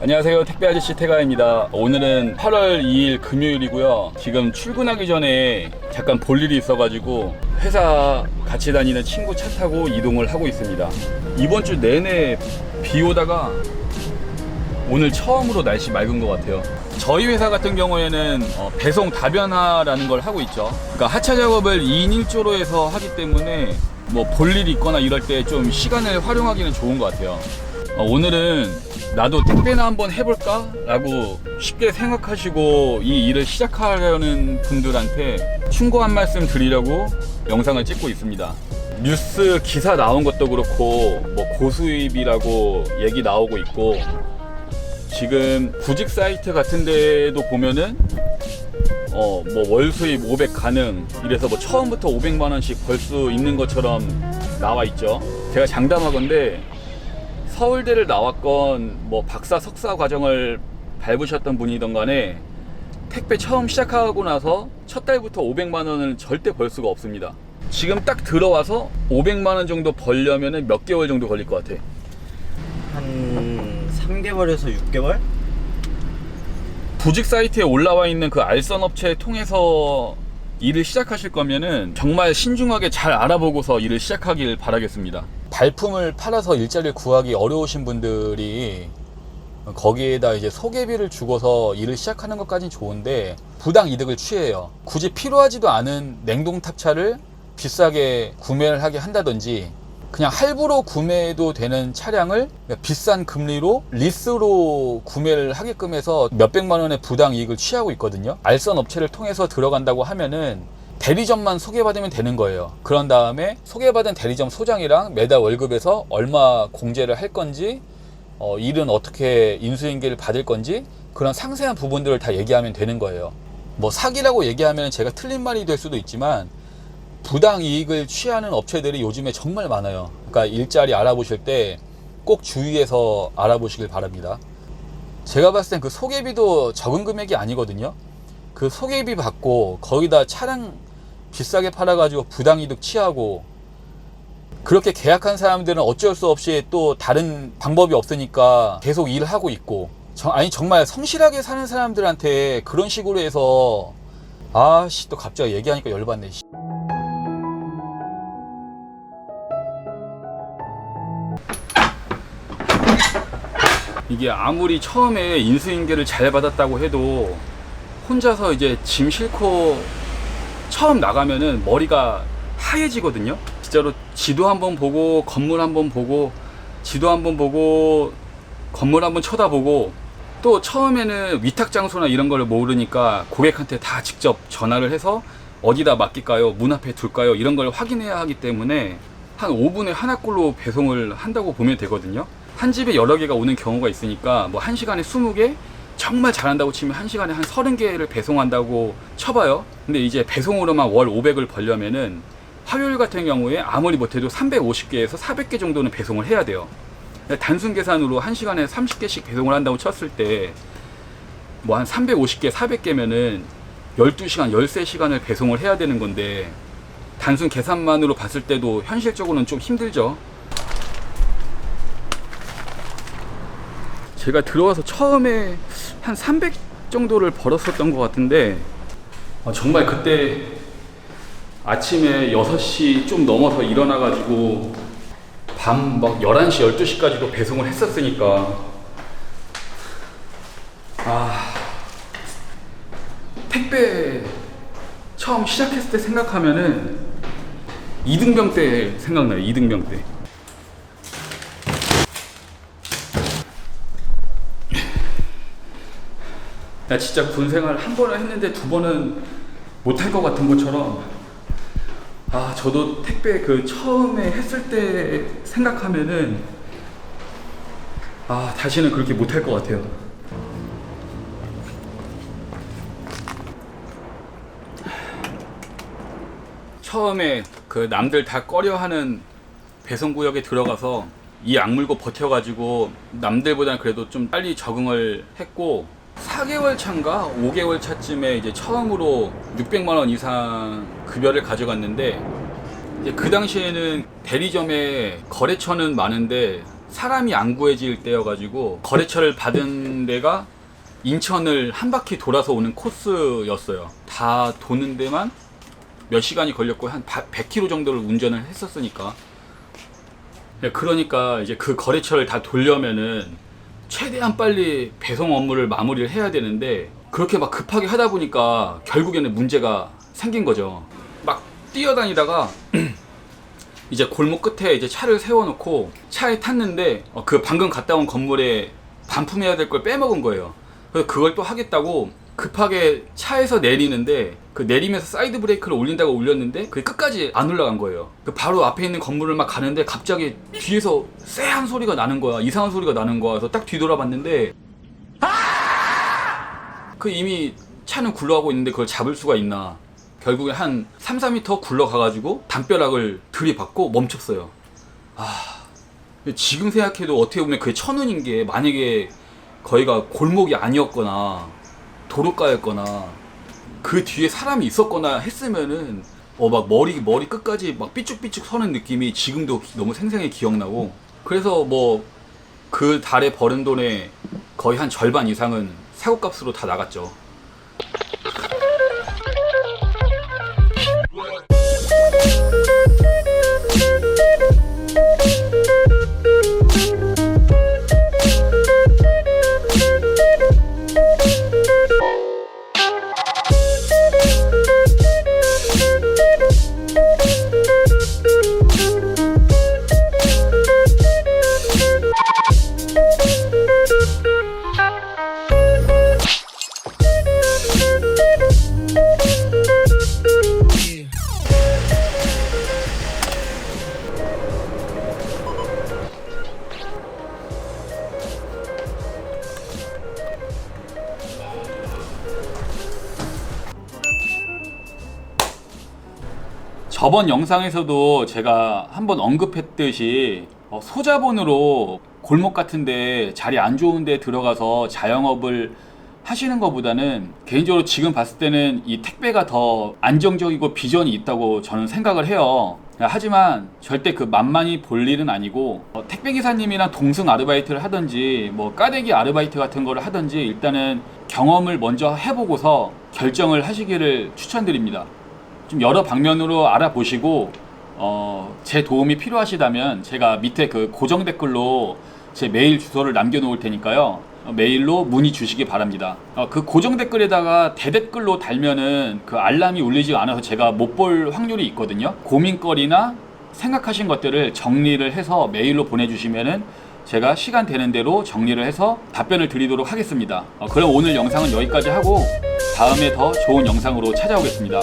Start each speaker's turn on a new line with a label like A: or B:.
A: 안녕하세요. 택배 아저씨 태가입니다. 오늘은 8월 2일 금요일이고요. 지금 출근하기 전에 잠깐 볼 일이 있어가지고 회사 같이 다니는 친구 차 타고 이동을 하고 있습니다. 이번 주 내내 비 오다가 오늘 처음으로 날씨 맑은 것 같아요. 저희 회사 같은 경우에는 어, 배송 다변화라는 걸 하고 있죠. 그러니까 하차 작업을 2인 1조로 해서 하기 때문에 뭐 볼 일이 있거나 이럴 때 좀 시간을 활용하기는 좋은 것 같아요 어, 오늘은 나도 택배나 한번 해볼까? 라고 쉽게 생각하시고 이 일을 시작하려는 분들한테 충고 한 말씀 드리려고 영상을 찍고 있습니다. 뉴스 기사 나온 것도 그렇고 뭐 고수입이라고 얘기 나오고 있고 지금 구직 사이트 같은 데도 보면은 어 뭐 월 수입 500 가능 이래서 뭐 처음부터 500만 원씩 벌 수 있는 것처럼 나와 있죠. 제가 장담하건데 서울대를 나왔건 뭐 박사 석사 과정을 밟으셨던 분이던 간에 택배 처음 시작하고 나서 첫 달부터 500만 원을 절대 벌 수가 없습니다. 지금 딱 들어와서 500만 원 정도 벌려면 몇 개월 정도 걸릴 것 같아.
B: 한 3개월에서 6개월?
A: 부직 사이트에 올라와 있는 그 알선 업체 통해서 일을 시작하실 거면은 정말 신중하게 잘 알아보고서 일을 시작하길 바라겠습니다. 발품을 팔아서 일자리를 구하기 어려우신 분들이 거기에다 이제 소개비를 주고서 일을 시작하는 것까진 좋은데 부당 이득을 취해요. 굳이 필요하지도 않은 냉동 탑차를 비싸게 구매를 하게 한다든지 그냥 할부로 구매해도 되는 차량을 비싼 금리로 리스로 구매를 하게끔 해서 몇백만 원의 부당 이익을 취하고 있거든요. 알선 업체를 통해서 들어간다고 하면은 대리점만 소개받으면 되는 거예요. 그런 다음에 소개받은 대리점 소장이랑 매달 월급에서 얼마 공제를 할 건지, 어, 일은 어떻게 인수인계를 받을 건지 그런 상세한 부분들을 다 얘기하면 되는 거예요. 뭐 사기라고 얘기하면 제가 틀린 말이 될 수도 있지만 부당 이익을 취하는 업체들이 요즘에 정말 많아요. 그러니까 일자리 알아보실 때 꼭 주의해서 알아보시길 바랍니다. 제가 봤을 땐 그 소개비도 적은 금액이 아니거든요. 그 소개비 받고 거기다 차량 비싸게 팔아가지고 부당이득 취하고 그렇게 계약한 사람들은 어쩔 수 없이 또 다른 방법이 없으니까 계속 일을 하고 있고 저- 아니 정말 성실하게 사는 사람들한테 그런 식으로 해서 아씨 또 갑자기 얘기하니까 열받네 씨. 이게 아무리 처음에 인수인계를 잘 받았다고 해도 혼자서 이제 짐 싣고 처음 나가면은 머리가 하얘지거든요. 진짜로 지도 한번 보고 건물 한번 보고 지도 한번 보고 건물 한번 쳐다보고 또 처음에는 위탁 장소나 이런 걸 모르니까 고객한테 다 직접 전화를 해서 어디다 맡길까요? 문 앞에 둘까요? 이런 걸 확인해야 하기 때문에 한 5분에 하나꼴로 배송을 한다고 보면 되거든요. 한 집에 여러 개가 오는 경우가 있으니까 뭐 한 시간에 20개 정말 잘한다고 치면 한 시간에 한 30개를 배송한다고 쳐봐요. 근데 이제 배송으로만 월 500을 벌려면은 화요일 같은 경우에 아무리 못해도 350개에서 400개 정도는 배송을 해야 돼요. 단순 계산으로 한 시간에 30개씩 배송을 한다고 쳤을 때 뭐 한 350개, 400개면은 12시간, 13시간을 배송을 해야 되는 건데 단순 계산만으로 봤을 때도 현실적으로는 좀 힘들죠. 제가 들어와서 처음에 한 300 정도를 벌었었던 것 같은데 아, 정말 그때 아침에 6시 좀 넘어서 일어나가지고 밤 막 11시, 12시까지도 배송을 했었으니까. 아 택배 처음 시작했을 때 생각하면은 이등병 때 생각나요 이등병 때 나 진짜 군 생활 한 번을 했는데 두 번은 못할 것 같은 것처럼 아 저도 택배 그 처음에 했을 때 생각하면은 아 다시는 그렇게 못할 것 같아요. 처음에 그 남들 다 꺼려하는 배송 구역에 들어가서 이 악물고 버텨가지고 남들보다 그래도 좀 빨리 적응을 했고 4개월 차인가 5개월 차쯤에 이제 처음으로 600만 원 이상 급여를 가져갔는데 이제 그 당시에는 대리점에 거래처는 많은데 사람이 안 구해질 때여가지고 거래처를 받은 데가 인천을 한 바퀴 돌아서 오는 코스였어요. 다 도는 데만 몇 시간이 걸렸고 한 100km 정도를 운전을 했었으니까. 네, 그러니까 이제 그 거래처를 다 돌려면은 최대한 빨리 배송 업무를 마무리를 해야 되는데 그렇게 막 급하게 하다 보니까 결국에는 문제가 생긴 거죠. 막 뛰어다니다가 이제 골목 끝에 이제 차를 세워놓고 차에 탔는데 어, 그 방금 갔다 온 건물에 반품해야 될 걸 빼먹은 거예요. 그래서 그걸 또 하겠다고 급하게 차에서 내리는데 그 내리면서 사이드 브레이크를 올린다고 올렸는데 그게 끝까지 안 올라간 거예요. 그 바로 앞에 있는 건물을 막 가는데 갑자기 뒤에서 쎄한 소리가 나는 거야. 이상한 소리가 나는 거야. 그래서 딱 뒤돌아봤는데 그 이미 차는 굴러가고 있는데 그걸 잡을 수가 있나. 결국에 한 3, 4m 굴러가가지고 담벼락을 들이받고 멈췄어요. 아, 지금 생각해도 어떻게 보면 그게 천운인 게 만약에 거기가 골목이 아니었거나 도로가였거나 그 뒤에 사람이 있었거나 했으면은 어 막 머리 머리 끝까지 막 삐쭉삐쭉 서는 느낌이 지금도 너무 생생히 기억나고 그래서 뭐 그 달에 버는 돈의 거의 한 절반 이상은 사고값으로 다 나갔죠. 저번 영상에서도 제가 한번 언급했듯이 어, 소자본으로 골목 같은데 자리 안 좋은데 들어가서 자영업을 하시는 것보다는 개인적으로 지금 봤을 때는 이 택배가 더 안정적이고 비전이 있다고 저는 생각을 해요. 하지만 절대 그 만만히 볼 일은 아니고 어, 택배 기사님이나 동승 아르바이트를 하든지 뭐 까대기 아르바이트 같은 거를 하든지 일단은 경험을 먼저 해보고서 결정을 하시기를 추천드립니다. 좀 여러 방면으로 알아보시고 어, 제 도움이 필요하시다면 제가 밑에 그 고정 댓글로 제 메일 주소를 남겨놓을 테니까요. 어, 메일로 문의 주시기 바랍니다. 어, 그 고정 댓글에다가 대댓글로 달면은 그 알람이 울리지 않아서 제가 못 볼 확률이 있거든요. 고민거리나 생각하신 것들을 정리를 해서 메일로 보내주시면은 제가 시간 되는 대로 정리를 해서 답변을 드리도록 하겠습니다. 어, 그럼 오늘 영상은 여기까지 하고 다음에 더 좋은 영상으로 찾아오겠습니다.